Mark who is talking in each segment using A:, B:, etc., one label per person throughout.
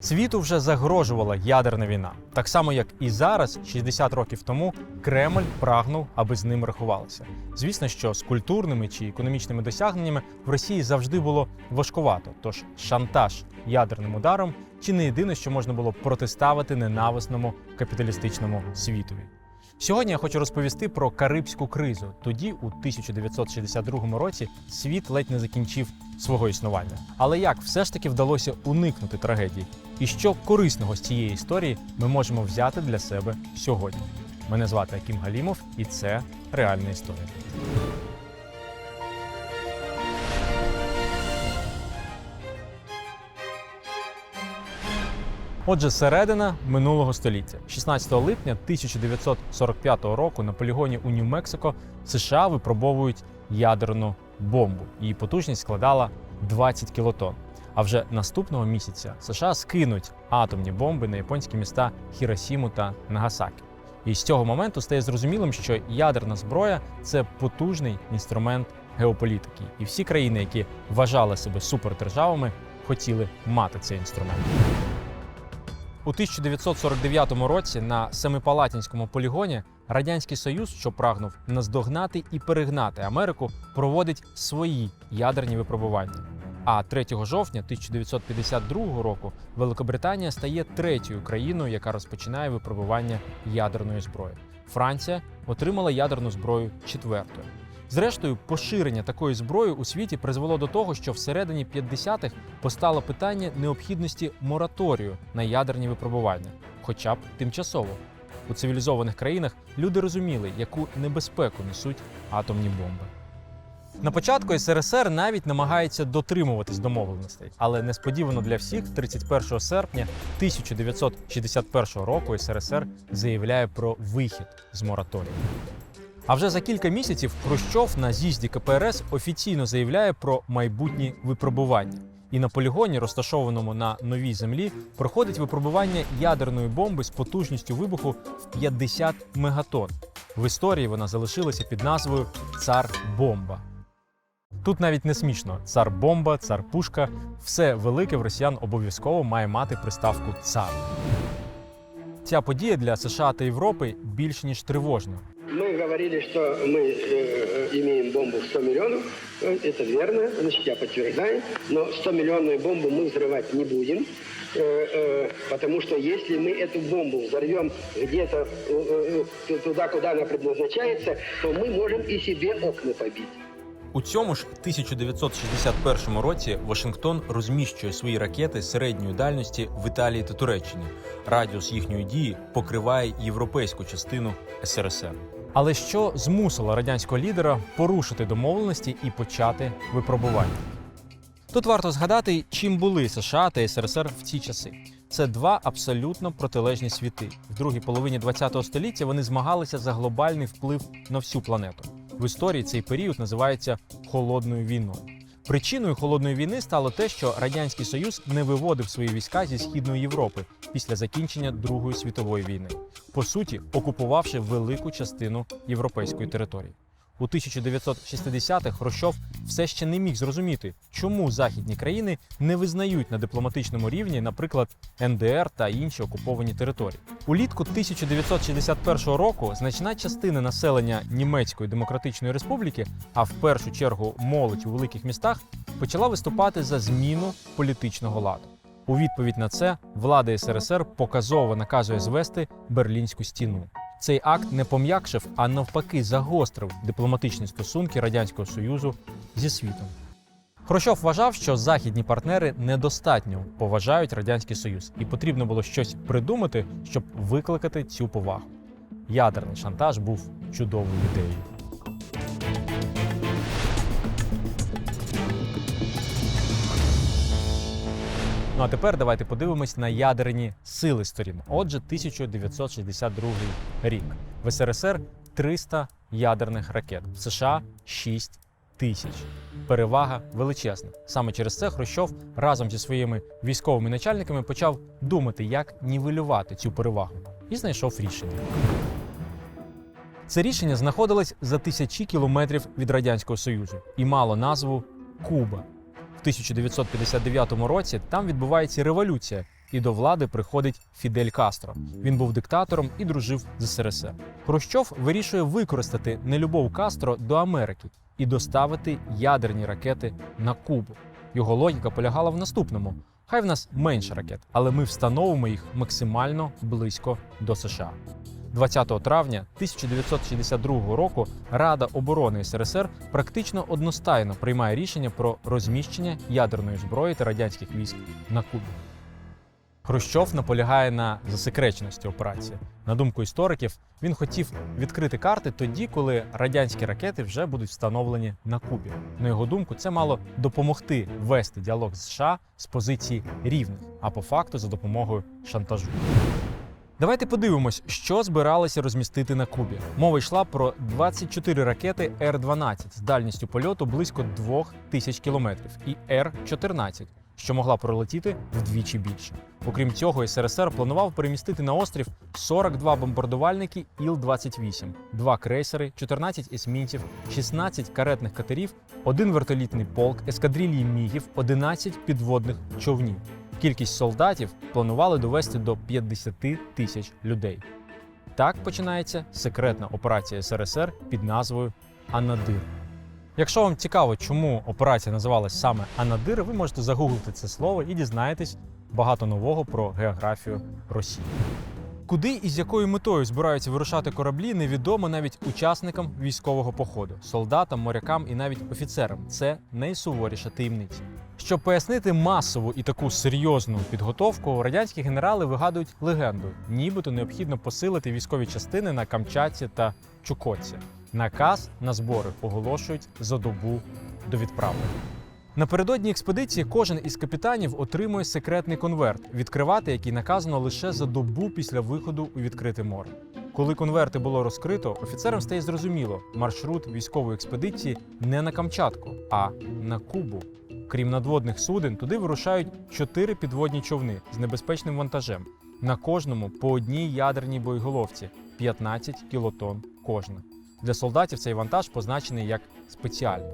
A: Світу вже загрожувала ядерна війна, так само як і зараз, 60 років тому, Кремль прагнув, аби з ним рахувалися. Звісно, що з культурними чи економічними досягненнями в Росії завжди було важкувато. Тож шантаж ядерним ударом чи не єдине, що можна було протиставити ненависному капіталістичному світові. Сьогодні я хочу розповісти про Карибську кризу. Тоді, у 1962 році, світ ледь не закінчив свого існування. Але як все ж таки вдалося уникнути трагедії? І що корисного з цієї історії ми можемо взяти для себе сьогодні? Мене звати Акім Галімов, і це реальна історія. Отже, середина минулого століття, 16 липня 1945 року, на полігоні у Нью-Мексико США випробовують ядерну бомбу. Її потужність складала 20 кілотон. А вже наступного місяця США скинуть атомні бомби на японські міста Хіросіму та Нагасакі. І з цього моменту стає зрозумілим, що ядерна зброя це потужний інструмент геополітики, і всі країни, які вважали себе супердержавами, хотіли мати цей інструмент. У 1949 році на Семипалатінському полігоні Радянський Союз, що прагнув наздогнати і перегнати Америку, проводить свої ядерні випробування. А 3 жовтня 1952 року Великобританія стає третьою країною, яка розпочинає випробування ядерної зброї. Франція отримала ядерну зброю четвертою. Зрештою, поширення такої зброї у світі призвело до того, що всередині 50-х постало питання необхідності мораторію на ядерні випробування, хоча б тимчасово. У цивілізованих країнах люди розуміли, яку небезпеку несуть атомні бомби. На початку СРСР навіть намагається дотримуватись домовленостей, але несподівано для всіх, 31 серпня 1961 року СРСР заявляє про вихід з мораторію. А вже за кілька місяців Хрущов на з'їзді КПРС офіційно заявляє про майбутні випробування. І на полігоні, розташованому на новій землі, проходить випробування ядерної бомби з потужністю вибуху в 50 мегатон. В історії вона залишилася під назвою Цар Бомба. Тут навіть не смішно: цар бомба, цар пушка все велике в росіян обов'язково має мати приставку цар. Ця подія для США та Європи більш ніж тривожна
B: Мы говорили, что мы э, имеем бомбу в 100 миллионов. Э, Это верно, значит, я подтверждаю. Но 100 миллионную бомбу мы взрывать не будем. э, э, Потому что если мы эту бомбу взорвем где-то э, э, туда, куда она предназначается, то мы можем и себе окна побить.
A: У цьому ж 1961 році Вашингтон розміщує свої ракети середньої дальності в Італії та Туреччині. Радіус їхньої дії покриває європейську частину СРСР. Але що змусило радянського лідера порушити домовленості і почати випробування? Тут варто згадати, чим були США та СРСР в ці часи. Це два абсолютно протилежні світи. В другій половині ХХ століття вони змагалися за глобальний вплив на всю планету. В історії цей період називається холодною війною. Причиною холодної війни стало те, що радянський союз не виводив свої війська зі східної Європи після закінчення Другої світової війни, по суті, окупувавши велику частину європейської території. У 1960-х Хрущов все ще не міг зрозуміти, чому західні країни не визнають на дипломатичному рівні, наприклад, НДР та інші окуповані території. Улітку 1961 року значна частина населення Німецької демократичної республіки, а в першу чергу молодь у великих містах, почала виступати за зміну політичного ладу. У відповідь на це влада СРСР показово наказує звести Берлінську стіну. Цей акт не пом'якшив, а навпаки загострив дипломатичні стосунки Радянського Союзу зі світом. Хрущов вважав, що західні партнери недостатньо поважають Радянський Союз, і потрібно було щось придумати, щоб викликати цю повагу. Ядерний шантаж був чудовою ідеєю. Ну а тепер давайте подивимось на ядерні сили сторін. Отже, 1962 рік. В СРСР 300 ядерних ракет, в США 6 тисяч. Перевага величезна. Саме через це Хрущов разом зі своїми військовими начальниками почав думати, як нівелювати цю перевагу, і знайшов рішення. Це рішення знаходилось за тисячі кілометрів від Радянського Союзу і мало назву Куба. В 1959 році там відбувається революція, і до влади приходить Фідель Кастро. Він був диктатором і дружив з СРСР. Хрущов вирішує використати нелюбов Кастро до Америки і доставити ядерні ракети на Кубу. Його логіка полягала в наступному: хай в нас менше ракет, але ми встановимо їх максимально близько до США. 20 травня 1962 року Рада оборони СРСР практично одностайно приймає рішення про розміщення ядерної зброї та радянських військ на Кубі. Хрущов наполягає на засекреченості операції. На думку істориків, він хотів відкрити карти тоді, коли радянські ракети вже будуть встановлені на Кубі. На його думку, це мало допомогти вести діалог з США з позиції рівних, а по факту за допомогою шантажу. Давайте подивимось, що збиралися розмістити на Кубі. Мова йшла про 24 ракети Р-12 з дальністю польоту близько 2000 кілометрів і Р-14, що могла пролетіти вдвічі більше. Окрім цього, СРСР планував перемістити на острів 42 бомбардувальники Іл-28, два крейсери, 14 есмінців, 16 каретних катерів, один вертолітний полк, ескадрилії мігів, 11 підводних човнів. Кількість солдатів планували довести до 50 тисяч людей. Так починається секретна операція СРСР під назвою Анадир. Якщо вам цікаво, чому операція називалась саме Анадир, ви можете загуглити це слово і дізнаєтесь багато нового про географію Росії. Куди і з якою метою збираються вирушати кораблі, невідомо навіть учасникам військового походу, солдатам, морякам і навіть офіцерам. Це найсуворіша таємниця. Щоб пояснити масову і таку серйозну підготовку, радянські генерали вигадують легенду, нібито необхідно посилити військові частини на Камчатці та Чукотці. Наказ на збори оголошують за добу до відправлення. Напередодні експедиції кожен із капітанів отримує секретний конверт, відкривати який наказано лише за добу після виходу у відкрите море. Коли конверти було розкрито, офіцерам стає зрозуміло, маршрут військової експедиції не на Камчатку, а на Кубу. Крім надводних суден, туди вирушають чотири підводні човни з небезпечним вантажем. На кожному по одній ядерній боєголовці 15 кілотон кожна. Для солдатів цей вантаж позначений як спеціальний.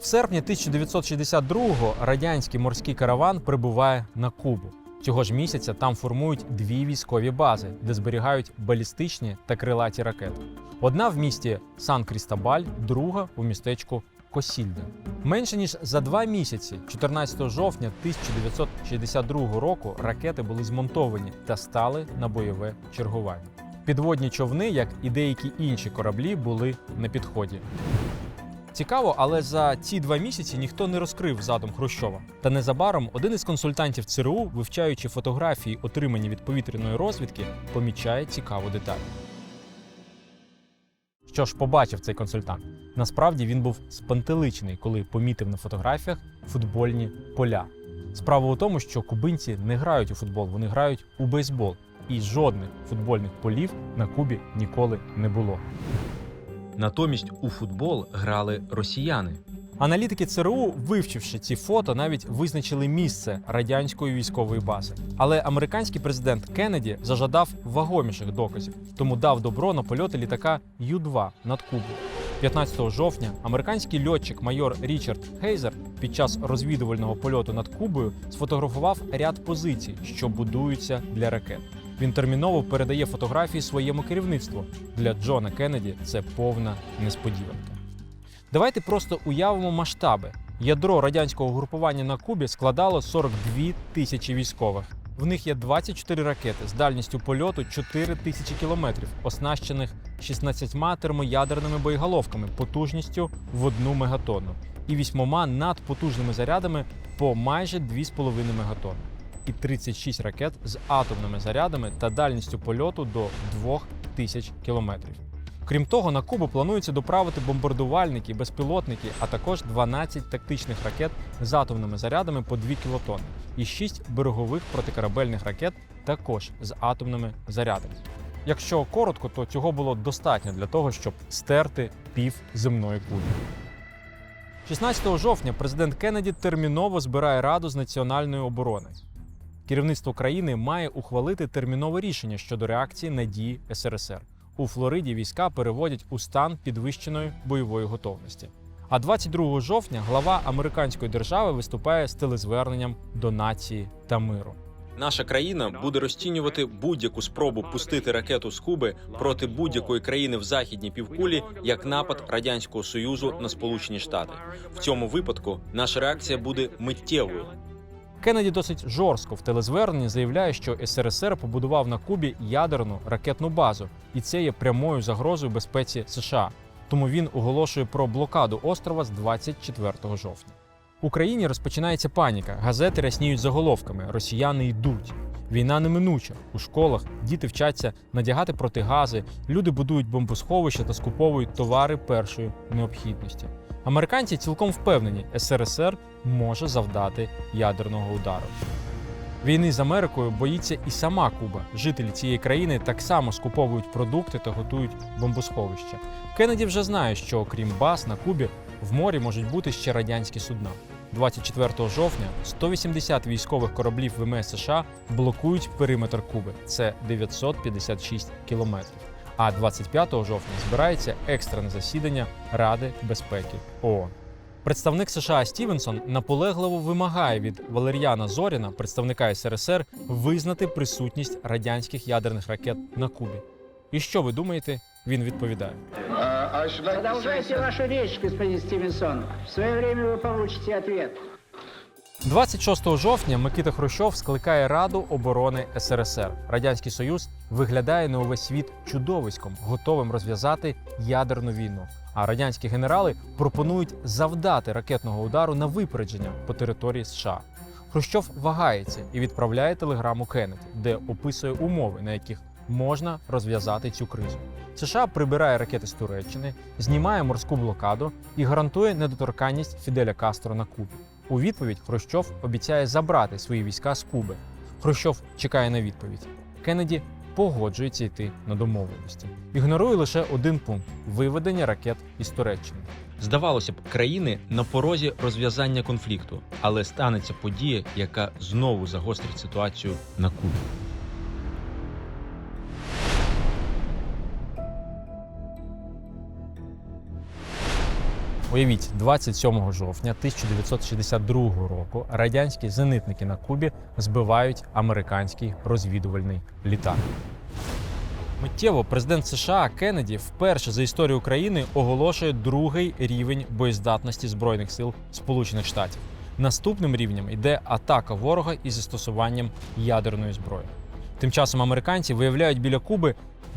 A: В серпні 1962-го радянський морський караван прибуває на Кубу. Цього ж місяця там формують дві військові бази, де зберігають балістичні та крилаті ракети. Одна в місті Сан-Крістобаль, друга у містечку Косільде. Менше ніж за два місяці, 14 жовтня 1962 року, ракети були змонтовані та стали на бойове чергування. Підводні човни, як і деякі інші кораблі, були на підході. Цікаво, але за ці два місяці ніхто не розкрив задум Хрущова. Та незабаром один із консультантів ЦРУ, вивчаючи фотографії, отримані від повітряної розвідки, помічає цікаву деталь. Що ж побачив цей консультант? Насправді він був спантеличений, коли помітив на фотографіях футбольні поля. Справа у тому, що кубинці не грають у футбол, вони грають у бейсбол, і жодних футбольних полів на Кубі ніколи не було.
C: Натомість у футбол грали росіяни.
A: Аналітики ЦРУ, вивчивши ці фото, навіть визначили місце радянської військової бази. Але американський президент Кеннеді зажадав вагоміших доказів, тому дав добро на польоти літака Ю-2 над Кубою. 15 жовтня американський льотчик майор Річард Хейзер під час розвідувального польоту над Кубою сфотографував ряд позицій, що будуються для ракет. Він терміново передає фотографії своєму керівництву. Для Джона Кеннеді це повна несподіванка. Давайте просто уявимо масштаби. Ядро радянського групування на Кубі складало 42 тисячі військових. В них є 24 ракети з дальністю польоту 4 тисячі кілометрів, оснащених 16 термоядерними боєголовками потужністю в 1 мегатонну і вісьмома надпотужними зарядами по майже 2,5 мегатонни і 36 ракет з атомними зарядами та дальністю польоту до 2000 кілометрів. Крім того, на Кубу планується доправити бомбардувальники, безпілотники, а також 12 тактичних ракет з атомними зарядами по 2 кілотонни і 6 берегових протикорабельних ракет також з атомними зарядами. Якщо коротко, то цього було достатньо для того, щоб стерти пів земної кулі. 16 жовтня президент Кеннеді терміново збирає раду з національної оборони. Керівництво країни має ухвалити термінове рішення щодо реакції на дії СРСР. У Флориді війська переводять у стан підвищеної бойової готовності. А 22 жовтня глава американської держави виступає з телезверненням до нації та миру.
C: Наша країна буде розцінювати будь-яку спробу пустити ракету з Куби проти будь-якої країни в західній півкулі як напад радянського союзу на Сполучені Штати. В цьому випадку наша реакція буде миттєвою.
A: Кеннеді досить жорстко в телезверненні заявляє, що СРСР побудував на Кубі ядерну ракетну базу, і це є прямою загрозою безпеці США. Тому він оголошує про блокаду острова з 24 жовтня. В Україні розпочинається паніка. Газети рясніють заголовками: Росіяни йдуть. Війна неминуча. У школах діти вчаться надягати протигази, люди будують бомбосховища та скуповують товари першої необхідності. Американці цілком впевнені, СРСР може завдати ядерного удару. Війни з Америкою боїться і сама Куба. Жителі цієї країни так само скуповують продукти та готують бомбосховища. Кеннеді вже знає, що окрім баз на Кубі в морі можуть бути ще радянські судна. 24 жовтня 180 військових кораблів ВМС США блокують периметр Куби. Це 956 кілометрів. А 25 жовтня збирається екстрене засідання Ради безпеки ООН. Представник США Стівенсон наполегливо вимагає від Валеріана Зоріна, представника СРСР, визнати присутність радянських ядерних ракет на Кубі. І що ви думаєте? Він відповідає:
D: Продолжайте вашу речь, господин Стивенсон. В свое время вы получите ответ.
A: 26 жовтня Микита Хрущов скликає Раду оборони СРСР. Радянський Союз виглядає на увесь світ чудовиськом, готовим розв'язати ядерну війну. А радянські генерали пропонують завдати ракетного удару на випередження по території США. Хрущов вагається і відправляє телеграму Кеннеді, де описує умови, на яких можна розв'язати цю кризу. США прибирає ракети з Туреччини, знімає морську блокаду і гарантує недоторканність Фіделя Кастро на Кубі. У відповідь Хрущов обіцяє забрати свої війська з Куби. Хрущов чекає на відповідь. Кеннеді погоджується йти на домовленості. Ігнорує лише один пункт виведення ракет із Туреччини.
C: Здавалося б, країни на порозі розв'язання конфлікту, але станеться подія, яка знову загострить ситуацію на Кубі.
A: Уявіть, 27 жовтня 1962 року радянські зенитники на Кубі збивають американський розвідувальний літак. Миттєво президент США Кеннеді вперше за історію України оголошує другий рівень боєздатності збройних сил Сполучених Штатів. Наступним рівнем йде атака ворога із застосуванням ядерної зброї. Тим часом американці виявляють біля Куби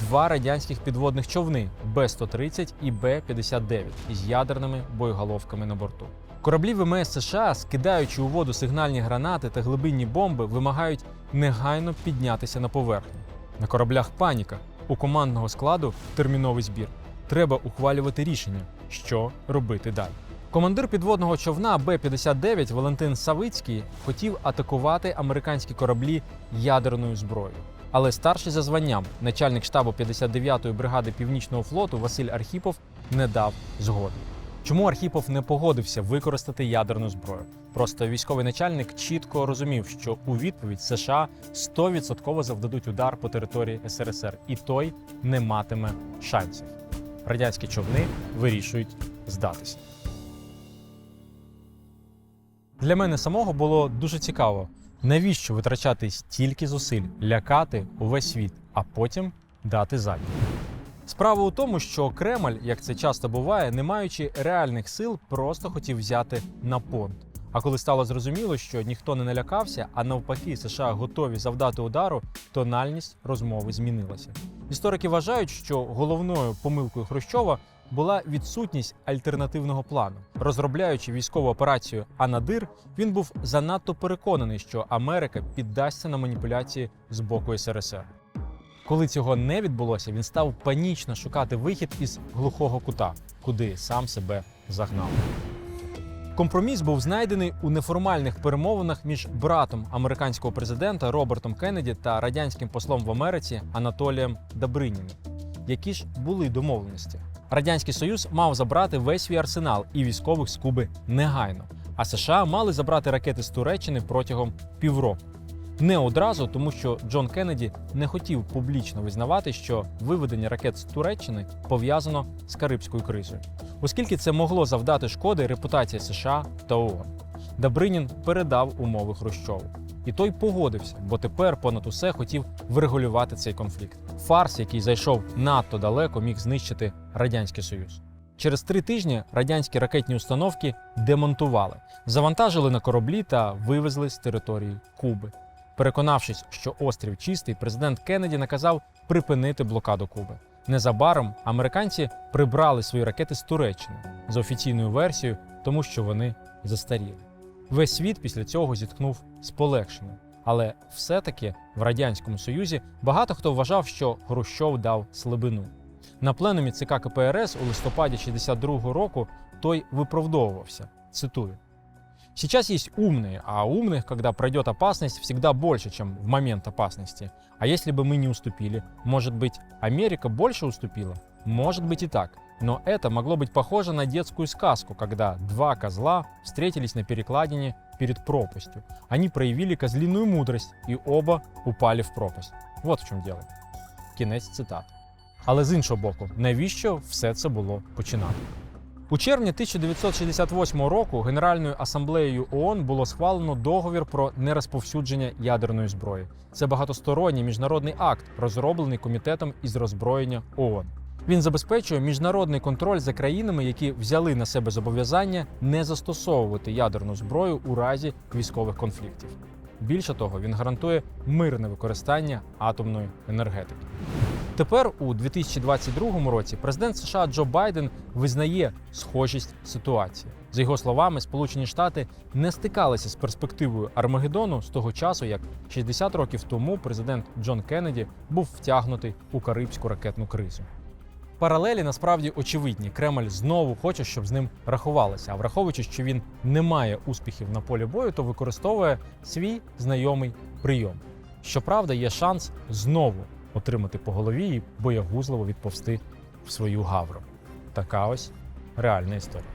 A: два радянських підводних човни Б-130 і Б-59 із ядерними боєголовками на борту. Кораблі ВМС США, скидаючи у воду сигнальні гранати та глибинні бомби, вимагають негайно піднятися на поверхню. На кораблях паніка. У командного складу терміновий збір. Треба ухвалювати рішення, що робити далі. Командир підводного човна Б-59 Валентин Савицький хотів атакувати американські кораблі ядерною зброєю. Але старший за званням, начальник штабу 59-ї бригади Північного флоту Василь Архіпов не дав згоди. Чому Архіпов не погодився використати ядерну зброю? Просто військовий начальник чітко розумів, що у відповідь США 100% завдадуть удар по території СРСР, і той не матиме шансів. Радянські човни вирішують здатися. Для мене самого було дуже цікаво, навіщо витрачати стільки зусиль, лякати увесь світ, а потім дати задню. Справа у тому, що Кремль, як це часто буває, не маючи реальних сил, просто хотів взяти на понт. А коли стало зрозуміло, що ніхто не налякався, а навпаки, США готові завдати удару, тональність розмови змінилася. Історики вважають, що головною помилкою Хрущова була відсутність альтернативного плану. Розробляючи військову операцію Анадир, він був занадто переконаний, що Америка піддасться на маніпуляції з боку СРСР. Коли цього не відбулося, він став панічно шукати вихід із глухого кута, куди сам себе загнав. Компроміс був знайдений у неформальних перемовинах між братом американського президента Робертом Кеннеді та радянським послом в Америці Анатолієм Добриніним. Які ж були домовленості? Радянський Союз мав забрати весь свій арсенал і військових з Куби негайно, а США мали забрати ракети з Туреччини протягом півроку. Не одразу, тому що Джон Кеннеді не хотів публічно визнавати, що виведення ракет з Туреччини пов'язано з Карибською кризою, оскільки це могло завдати шкоди репутації США та ООН. Добринін передав умови Хрущову. І той погодився, бо тепер понад усе хотів врегулювати цей конфлікт. Фарс, який зайшов надто далеко, міг знищити радянський союз. Через три тижні радянські ракетні установки демонтували, завантажили на кораблі та вивезли з території Куби. Переконавшись, що острів чистий, президент Кеннеді наказав припинити блокаду Куби. Незабаром американці прибрали свої ракети з Туреччини за офіційною версією, тому що вони застаріли. Весь світ після цього зіткнув з полегшенням. Але все-таки в радянському союзі багато хто вважав, що Хрущов дав слабину. На пленумі ЦК КПРС у листопаді 62 року той виправдовувався. Цитую. Сейчас есть умные, а умных, когда пройдет опасность, всегда больше, чем в момент опасности. А если бы мы не уступили, может быть, Америка больше уступила? Может быть и так. Но это могло быть похоже на детскую сказку, когда два козла встретились на перекладине перед пропастью. Они проявили козлиную мудрость, и оба упали в пропасть. Вот в чому дело. Кінець цитати. Але з іншого боку, навіщо все це було починати? У червні 1968 року Генеральною асамблеєю ООН було схвалено договір про нерозповсюдження ядерної зброї. Це багатосторонній міжнародний акт, розроблений комітетом із роззброєння ООН. Він забезпечує міжнародний контроль за країнами, які взяли на себе зобов'язання не застосовувати ядерну зброю у разі військових конфліктів. Більше того, він гарантує мирне використання атомної енергетики. Тепер, у 2022 році, президент США Джо Байден визнає схожість ситуації. За його словами, Сполучені Штати не стикалися з перспективою Армагеддону з того часу, як 60 років тому президент Джон Кеннеді був втягнутий у карибську ракетну кризу. Паралелі насправді очевидні. Кремль знову хоче, щоб з ним рахувалися. А враховуючи, що він не має успіхів на полі бою, то використовує свій знайомий прийом. Щоправда, є шанс знову отримати по голові і боягузливо відповсти в свою гавру. Така ось реальна історія.